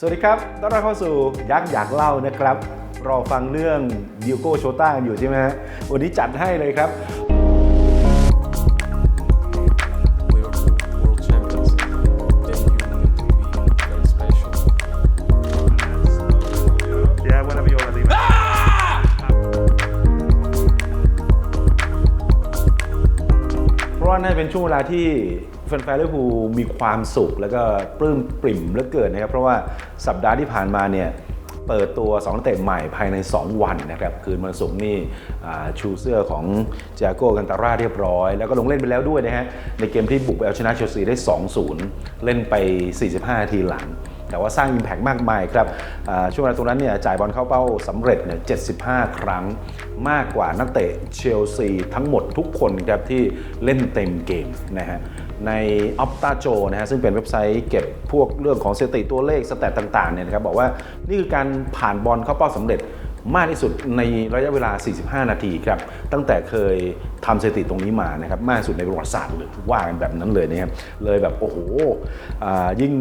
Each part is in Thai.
สวัสดีครับ ต้อนรับเข้าสู่ยักษ์อยากเล่านะครับ รอฟังเรื่องดิโก้โชต้ากันอยู่ใช่ไหมฮะ วันนี้จัดให้เลยครับ ว่าน่าจะเป็นช่วงเวลาที่แฟนๆลิเวอร์พูลมีความสุข แล้วก็ปลื้มปริ่มเหลือเกินนะครับ เพราะว่าสัปดาห์ที่ผ่านมาเนี่ยเปิดตัว2นักเตะใหม่ภายใน 2 วันนะครับ คืนวันศุกร์นี่ชูเสื้อของเจโก้กันตาร่าเรียบร้อย แล้วก็ลงเล่นไปแล้วด้วยนะฮะ ในเกมที่บุกไปเอาชนะเชลซีได้ 2-0 เล่นไป 45นาทีหลัง แต่ว่าสร้าง Impact มากมายครับช่วงเวลาตรงนั้นเนี่ยจ่ายบอลเข้าเป้าสำเร็จเนี่ย75 ครั้งมากกว่านักเตะเชลซีทั้งหมดทุกคนครับที่เล่นเต็มเกมนะฮะใน Opta j o นะฮะซึ่งเป็นเว็บไซต์เก็บพวกเรื่องของสถิติตัวเลขสแตทต่างๆเนี่ยนะครับบอกว่านี่คือการผ่านบอลเข้าเป้าสำเร็จ มากที่สุดในระยะเวลา 45 นาทีครับ ตั้งแต่เคยทำสถิติตรงนี้มานะครับ มากที่สุดในประวัติศาสตร์เลยว่ากันแบบนั้นเลยนะครับ เลยแบบโอ้โหยิ่ง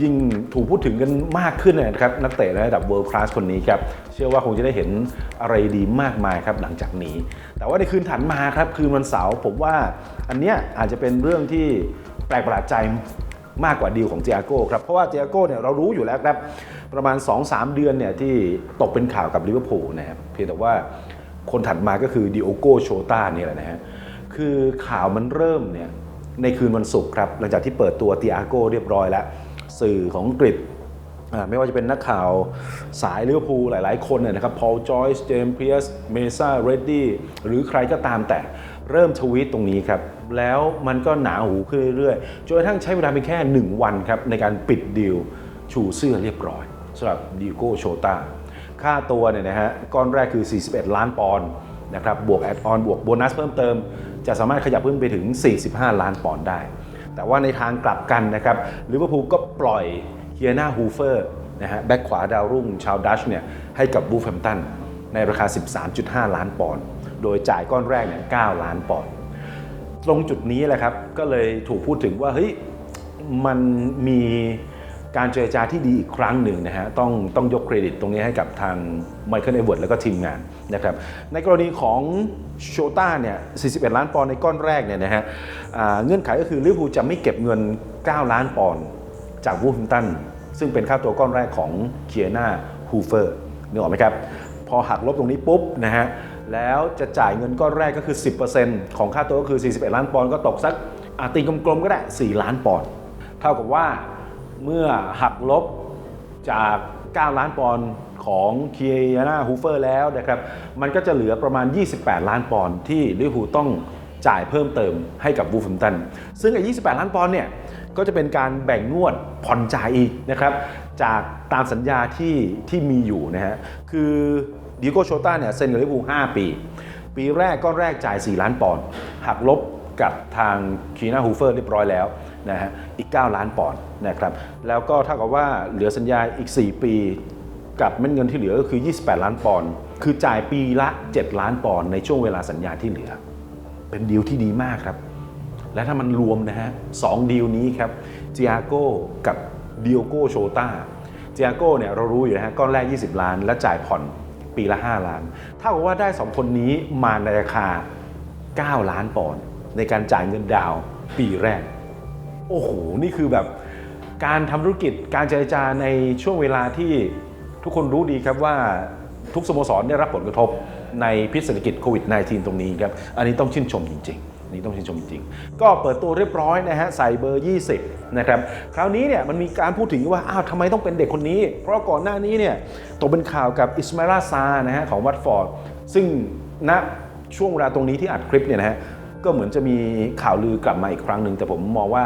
ยิ่งถูกพูดถึงกันมากขึ้นนะครับ นักเตะระดับ world class คนนี้ครับ เชื่อว่าคงจะได้เห็นอะไรดีมากมายครับหลังจากนี้ แต่ว่าในคืนถัดมาครับคืนวันเสาร์ผมว่าอันเนี้ยอาจจะเป็นเรื่องที่แปลกประหลาดใจ มากกว่าดีลของเจียโก้ครับ เพราะว่าเจียโก้เนี่ยเรารู้อยู่แล้วครับ ประมาณ 2-3 เดือนเนี่ยที่ตกเป็นข่าวกับลิเวอร์พูลนะครับเพียงแต่ว่าคนถัดมาก็คือดิโอโกโชตาเนี่ยแหละนะฮะคือข่าวมันเริ่มเนี่ยในคืนวันศุกร์ครับหลังจากที่เปิดตัวเตียโก้เรียบร้อยแล้ว สื่อของอังกฤษไม่ว่าจะเป็นนักข่าวสายลิเวอร์พูลหลาย ๆ คนเนี่ยนะครับพอลจอยส์เจมส์เพียสเมซ่าเรดดี้หรือใครก็ตามแต่ เริ่มทวีตตรงนี้ครับ แล้วมันก็หนาหูขึ้นเรื่อยๆ จนกระทั่งใช้เวลาเพียงแค่ 1 วันครับ ในการปิดดีลชูเสื้อเรียบร้อยสำหรับดิโก้โชตาค่าตัวเนี่ยนะฮะก้อนแรกคือ 41 ล้านปอนด์นะครับบวกแอดออนบวกโบนัสเพิ่มเติม จะสามารถขยับขึ้นไปถึง 45 ล้านปอนด์ได้ แต่ว่าในทางกลับกันนะครับลิเวอร์พูลก็ปล่อยเฮียนาฮูเฟอร์นะฮะแบ็คขวาดาวรุ่งชาวดัชเนี่ยให้กับบูฟแฮมตันในราคา 13.5 ล้านปอนด์ โดยจ่ายก้อนแรกเนี่ย9ล้านปอนด์ตรงจุดนี้แหละครับก็เลยถูกพูดถึงว่าเฮ้ยมันมีการเจรจาที่ดีอีกครั้งหนึ่งนะฮะต้องต้องยกเครดิตตรงนี้ให้กับทางไมเคิลเอเวิร์ดแล้วก็ทีมงานนะครับในกรณีของโชต้าเนี่ย 41 ล้านปอนด์ในก้อนแรกเนี่ยนะฮะเงื่อนไขก็คือลิเวอร์พูลจะไม่เก็บเงิน 9 ล้านปอนด์จากวูฟแฮมตัน ซึ่งเป็นค่าตัวก้อนแรกของเคียนาฮูเฟอร์นึกออกไหมครับ พอหักลบตรงนี้ปุ๊บนะฮะ แล้วจะจ่ายเงินก้อนแรกก็คือ 10%ของค่าตัวก็คือ 41 ล้านปอนด์ก็ตกสักอาตีกลมๆก็ได้ 4 ล้านปอนด์เท่ากับว่าเมื่อหักลบจาก 9 ล้านปอนด์ของเคียนาฮูเฟอร์แล้วนะครับ มันก็จะเหลือประมาณ 28 ล้านปอนด์ที่ลิเวอร์พูลต้องจ่ายเพิ่มเติมให้กับวูฟแฮมตัน ซึ่งไอ้28 ล้านปอนด์เนี่ย ก็จะเป็นการแบ่งงวดผ่อนจ่ายอีกนะครับ จากตามสัญญาที่ที่มีอยู่นะฮะ คือ ดิโกโชต้าเนี่ยเซ็นกับลิเวอร์พูล5ปี ปีแรกก้อนแรกจ่าย 4 ล้านปอนด์หักลบกับทางคีนาฮูเฟอร์เรียบร้อยแล้วนะฮะอีก 9 ล้านปอนด์นะครับแล้วก็เท่ากับว่าเหลือสัญญาอีก 4 ปีกับเม็ดเงินที่เหลือก็คือ 28 ล้านปอนด์คือจ่ายปีละ 7 ล้านปอนด์ในช่วงเวลาสัญญาที่เหลือ เป็นดีลที่ดีมากครับ และถ้ามันรวมนะฮะสองดีลนี้ครับเจียโก้กับดิโอโกโชตาเจียโก้เนี่ยเรารู้อยู่นะฮะก้อนแรก 20 ล้านและจ่ายผ่อน ปีละ 5 ล้าน ถ้ากับว่าได้ 2 คนนี้มาในราคา 9 ล้านปอนด์ในการจ่ายเงินดาวปีแรก โอ้โห นี่คือแบบการทำธุรกิจการเจรจาในช่วงเวลาที่ทุกคนรู้ดีครับว่าทุกสโมสรได้รับผลกระทบในพิษเศรษฐกิจโควิด -19 ตรงนี้ครับ อันนี้ต้องชื่นชมจริง ๆ นี้ต้องชื่นชมจริงๆก็เปิดตัวเรียบร้อยนะฮะใส่เบอร์ 20 นะครับ คราวนี้เนี่ยมันมีการพูดถึงว่าอ้าวทำไมต้องเป็นเด็กคนนี้ เพราะก่อนหน้านี้เนี่ยตกเป็นข่าวกับอิสมาลาซานะฮะของวัตฟอร์ดซึ่งณช่วงเวลาตรงนี้ที่อัดคลิปเนี่ยนะฮะก็เหมือนจะมีข่าวลือกลับมาอีกครั้งหนึ่งแต่ผมมองว่า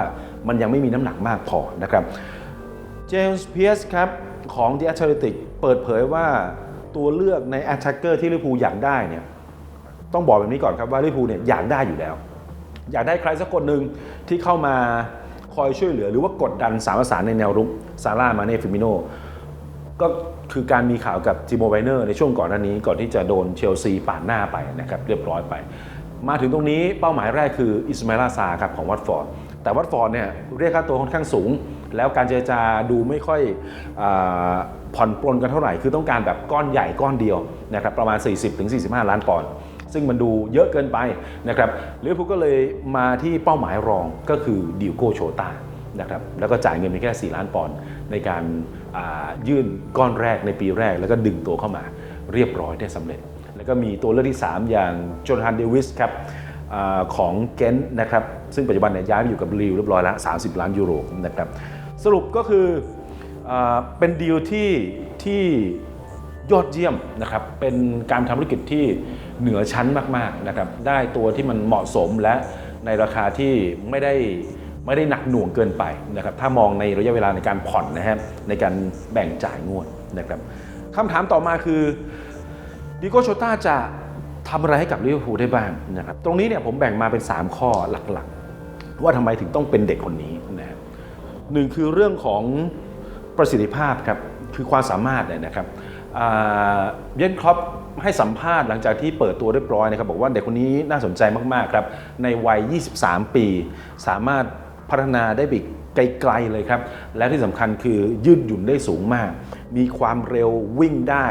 มันยังไม่มีน้ำหนักมากพอนะครับเจมส์เพียสครับของ The Athletic เปิดเผยว่าตัวเลือกใน Attacker ที่ลิเวอร์พูลอยากได้เนี่ยต้องบอกแบบนี้ก่อนครับว่าลิเวอร์พูลเนี่ยอยากได้อยู่แล้ว อยากได้ใครสักคนหนึ่งที่เข้ามาคอยช่วยเหลือ หรือว่ากดดันสามประสานในแนวรุกซาร่ามาเน่ฟิมิโนก็คือการมีข่าวกับจิโมไบเนอร์ในช่วงก่อนหน้านี้ก่อนที่จะโดนเชลซีปาดหน้าไปนะครับเรียบร้อยไป มาถึงตรงนี้เป้าหมายแรกคืออิสมาลาซาครับของวัตฟอร์ดแต่วัตฟอร์ดเนี่ยเรียกค่าตัวค่อนข้างสูง แล้วการเจรจาดูไม่ค่อยอผ่อนปลนกันเท่าไหร่ คือต้องการแบบก้อนใหญ่ก้อนเดียวนะครับประมาณ 40-45 ล้านปอนด์ ซึ่งมันดูเยอะเกินไปนะครับลิเวอร์พูลก็เลยมาที่เป้าหมายรองก็คือดิโก้โชตานะครับแล้วก็จ่ายเงินเพียงแค่ 4 ล้านปอนด์ในการยื่นก้อนแรกในปีแรก แล้วก็ดึงตัวเข้ามาเรียบร้อยได้สำเร็จ แล้วก็มีตัวเลือกที่ 3 อย่างโจนาธานเดวิสครับอของเกนต์นะครับซึ่งปัจจุบันเนี่ยย้ายไปอยู่กับลิวเรียบร้อยแล้ว 30 ล้านยูโรนะครับสรุปก็คืออเป็นดีลที่ที่ ยอดเยี่ยมนะครับ เป็นการทำธุรกิจที่เหนือชั้นมากๆนะครับ ได้ตัวที่มันเหมาะสมและในราคาที่ไม่ได้ไม่ได้หนักหน่วงเกินไปนะครับ ถ้ามองในระยะเวลาในการผ่อนนะครับในการแบ่งจ่ายงวดนะครับคำถามต่อมาคือดิโกโชต้าจะทำอะไรให้กับลิเวอร์พูลได้บ้างนะครับ ตรงนี้เนี่ยผมแบ่งมาเป็น 3 ข้อหลักๆ ว่าทำไมถึงต้องเป็นเด็กคนนี้นะครับหนึ่งคือเรื่องของประสิทธิภาพครับ คือความสามารถเนี่ยนะครับ เยนครอปให้สัมภาษณ์หลังจากที่เปิดตัวเรียบร้อยนะครับบอกว่าเด็กคนนี้น่าสนใจมากๆครับในวัย 23 ปี สามารถพัฒนาได้ไปไกลๆเลยครับ และที่สำคัญคือยืดหยุ่นได้สูงมาก มีความเร็ววิ่งได้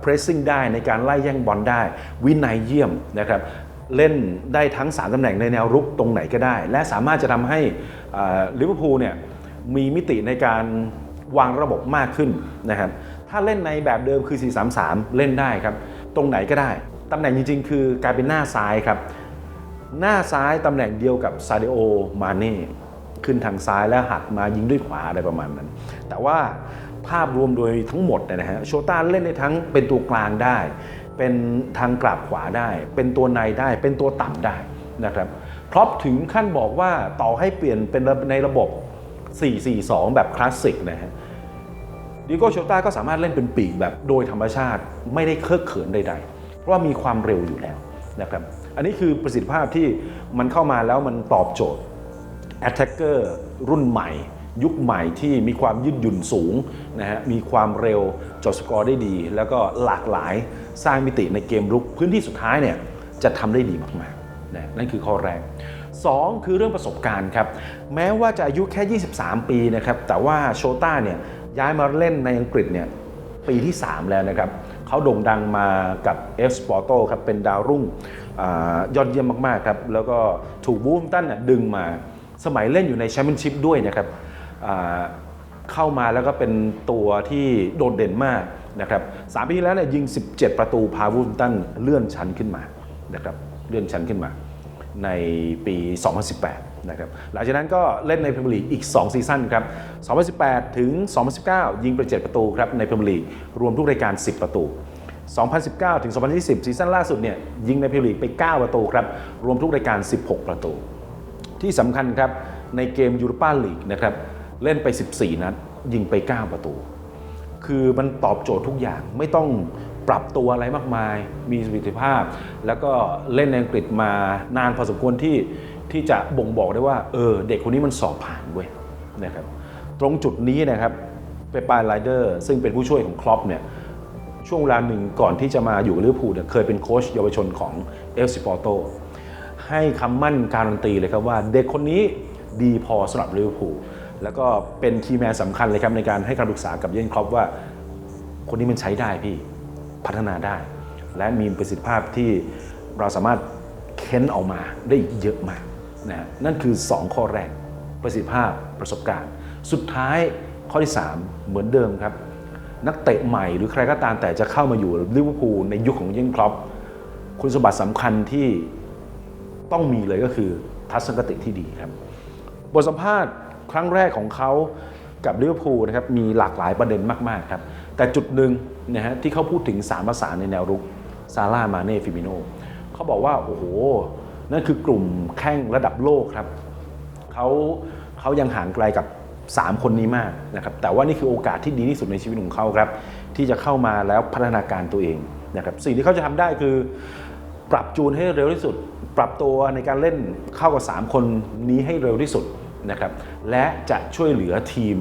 เพรสซิ่งได้ในการไล่แย่งบอลได้ วินัยเยี่ยมนะครับเล่นได้ทั้ง 3ตำแหน่งในแนวรุกตรงไหนก็ได้ และสามารถจะทำให้ลิเวอร์พูลเนี่ยมีมิติในการวางระบบมากขึ้นนะครับ ถ้าเล่นในแบบเดิมคือ 4-3-3 เล่นได้ครับ ตรงไหนก็ได้ ตำแหน่งจริงๆ คือกลายเป็นหน้าซ้ายครับ หน้าซ้ายตำแหน่งเดียวกับซาเดโอ มาเน่ขึ้นทางซ้ายแล้วหักมายิงด้วยขวาอะไรประมาณนั้น แต่ว่าภาพรวมโดยทั้งหมดนะฮะโชต้าเล่นได้ทั้งเป็นตัวกลางได้ เป็นทางกลับขวาได้ เป็นตัวในได้ เป็นตัวต่ำได้นะครับครอปถึงขั้นบอกว่าต่อให้เปลี่ยนเป็นในระบบ 4-4-2 แบบคลาสสิกนะฮะ ดิโก้โชต้าก็สามารถเล่นเป็นปีกแบบโดยธรรมชาติไม่ได้เคอะเขินใด ๆ เพราะว่ามีความเร็วอยู่แล้วนะครับอันนี้คือประสิทธิภาพที่มันเข้ามาแล้วมันตอบโจทย์ Attacker รุ่นใหม่ ยุคใหม่ที่มีความยืดหยุ่นสูงนะฮะมีความเร็วจดสกอร์ได้ดี แล้วก็หลากหลายสร้างมิติในเกมรุกพื้นที่สุดท้ายเนี่ยจะทำได้ดีมากๆนะนั่นคือข้อแรก 2 คือเรื่องประสบการณ์ครับ แม้ว่าจะอายุแค่ 23 ปีนะครับ แต่ว่าโชต้าเนี่ย ย้ายมาเล่นในอังกฤษเนี่ยปีที่ 3 แล้วนะครับเขาโด่งดังมากับ F Sporto ครับเป็นดาวรุ่งอยอดเยี่ยมมากๆครับแล้วก็ถูกบูมตันน่ะดึงมาสมัยเล่นอยู่ในแชมเปี้ยนชิพด้วยนะครับเข้ามาแล้วก็เป็นตัวที่โดดเด่นมากนะครับสามปีแล้วเนี่ยยิง 17 ประตูพาวูมตันเลื่อนชั้นขึ้นมานะครับเลื่อนชั้นขึ้นมาในปี 2018 นะครับหลังจากนั้นก็เล่นในพรีเมียร์ลีกอีก 2 ซีซั่นครับ 2018 ถึง 2019 ยิงไป 7 ประตูครับในพรีเมียร์ลีกรวมทุกรายการ 10 ประตู 2019 ถึง 2020 ซีซั่นล่าสุดเนี่ยยิงในพรีเมียร์ลีกไป 9 ประตูครับรวมทุกรายการ 16 ประตู ที่สำคัญครับในเกมยูโรปาลีกนะครับเล่นไป 14 นัดยิงไป 9 ประตู คือมันตอบโจทย์ทุกอย่างไม่ต้องปรับตัวอะไรมากมาย มีประสิทธิภาพ แล้วก็เล่นในอังกฤษมานานพอสมควรที่ ที่จะบ่งบอกได้ว่าเออเด็กคนนี้มันสอบผ่านเว้ยนะครับตรงจุดนี้นะครับเปปาไลเดอร์ซึ่งเป็นผู้ช่วยของคลอปเนี่ยช่วงเวลาหนึ่งก่อนที่จะมาอยู่กับลิเวอร์พูลเนี่ยเคยเป็นโค้ชเยาวชนของเอฟซิปอร์โตให้คำมั่นการันตีเลยครับว่าเด็กคนนี้ดีพอสำหรับลิเวอร์พูลแล้วก็เป็นคีย์แมนสำคัญเลยครับในการให้คำปรึกษากับเยนครอปว่า คนนี้มันใช้ได้พี่พัฒนาได้ และมีประสิทธิภาพที่เราสามารถเค้นออกมาได้เยอะมาก นะนั่นคือ 2 ข้อแรก ประสิทธิภาพประสบการณ์ สุดท้ายข้อที่ 3 เหมือนเดิมครับ นักเตะใหม่หรือใครก็ตามแต่จะเข้ามาอยู่ลิเวอร์พูลในยุคของเยนครอปคุณสมบัติสำคัญที่ต้องมีเลยก็คือทัศนคติที่ดีครับ บทสัมภาษณ์ครั้งแรกของเขากับลิเวอร์พูลนะครับมีหลากหลายประเด็นมาก ๆ ครับ แต่จุดหนึ่งนะฮะที่เขาพูดถึง3ภาษาในแนวรุกซาร่ามาเน่ฟิมิโนเขาบอกว่า โอ้โห นั่นคือกลุ่มแข้งระดับโลกครับเขาเขายังห่างไกลกับ 3 คนนี้มากนะครับแต่ว่านี่คือโอกาสที่ดีที่สุดในชีวิตของเขาครับ ที่จะเข้ามาแล้วพัฒนาการตัวเองนะครับสิ่งที่เขาจะทำได้คือ ปรับจูนให้เร็วที่สุด ปรับตัวในการเล่นเข้ากับ 3 คนนี้ให้เร็วที่สุดนะครับและจะช่วยเหลือทีม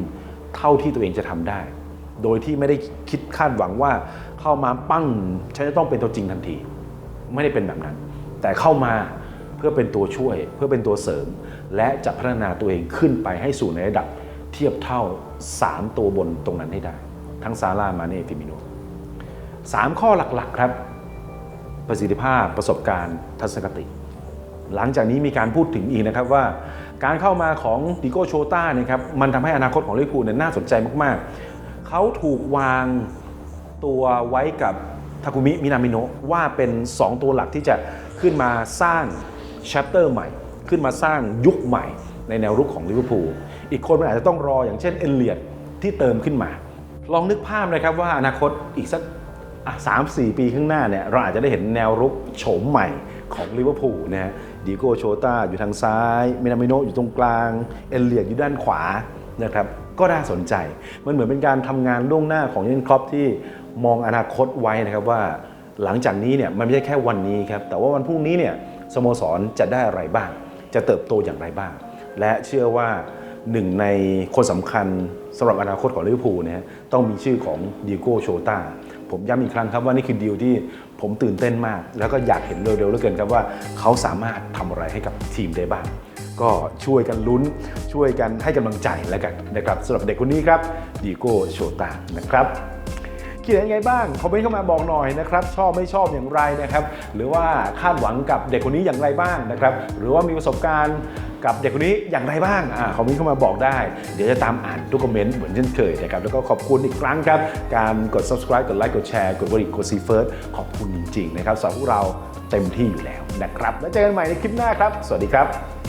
เท่าที่ตัวเองจะทำได้ โดยที่ไม่ได้คิดคาดหวังว่าเข้ามาปั้งฉันจะต้องเป็นตัวจริงทันที ไม่ได้เป็นแบบนั้น แต่เข้ามา พื่อเป็นตัวช่วย เพื่อเป็นตัวเสริม และจะพัฒนาตัวเองขึ้นไปให้สู่ในระดับเทียบเท่า 3 ตัวบนตรงนั้นให้ได้ ทั้งซาร่ามาเน่ฟิมิโนสามข้อหลักๆครับ ประสิทธิภาพประสบการณ์ทัศนคติ หลังจากนี้มีการพูดถึงอีกนะครับว่าการเข้ามาของดิโก้โชต้าเนี่ยครับมันทำให้อนาคตของลิเวอร์พูลเนี่ยน่าสนใจมากๆ เขาถูกวางตัวไว้กับทาคุมิมินามิโนะว่าเป็น 2 ตัวหลักที่จะขึ้นมาสร้าง แชปเตอร์ใหม่ ขึ้นมาสร้างยุคใหม่ในแนวรุกของลิเวอร์พูลอีกคนมันอาจจะต้องรออย่างเช่นเอเลียดที่เติมขึ้นมา ลองนึกภาพนะครับว่าอนาคตอีกสักสามสี่ปีข้างหน้าเนี่ยเราอาจจะได้เห็นแนวรุกโฉมใหม่ของลิเวอร์พูลนะฮะดีโก้โชต้าอยู่ทางซ้ายมินามิโนอยู่ตรงกลาง เอลเลียดอยู่ด้านขวานะครับก็น่าสนใจ มันเหมือนเป็นการทำงานล่วงหน้าของเยนครอปที่มองอนาคตไว้นะครับว่าหลังจากนี้เนี่ยมันไม่ใช่แค่วันนี้ครับแต่ว่าวันพรุ่งนี้เนี่ย สโมสรจะได้อะไรบ้าง จะเติบโตอย่างไรบ้าง และเชื่อว่าหนึ่งในคนสำคัญสำหรับอนาคตของลิเวอร์พูลนะฮะต้องมีชื่อของดีโก้โชต้าผมย้ำอีกครั้งครับว่านี่คือดีลที่ผมตื่นเต้นมาก แล้วก็อยากเห็นเร็วๆเหลือเกินครับว่าเขาสามารถทำอะไรให้กับทีมได้บ้าง ก็ช่วยกันลุ้น ช่วยกันให้กำลังใจแล้วกันนะครับสำหรับเด็กคนนี้ครับดีโก้โชตานะครับ คิดเห็นยังไงบ้าง คอมเมนต์เข้ามาบอกหน่อยนะครับ ชอบไม่ชอบอย่างไรนะครับ หรือว่าคาดหวังกับเด็กคนนี้อย่างไรบ้างนะครับ หรือว่ามีประสบการณ์กับเด็กคนนี้อย่างไรบ้างอ่าคอมเมนต์เข้ามาบอกได้ เดี๋ยวจะตามอ่านทุกคอมเมนต์เหมือนเช่นเคยนะครับ แล้วก็ขอบคุณอีกครั้งครับ การกด subscribe กดไลค์กดแชร์กดบริกดซีเฟิร์สขอบคุณจริงๆนะครับสำหรับพวกเราเต็มที่อยู่แล้วนะครับ แล้วเจอกันใหม่ในคลิปหน้าครับ สวัสดีครับ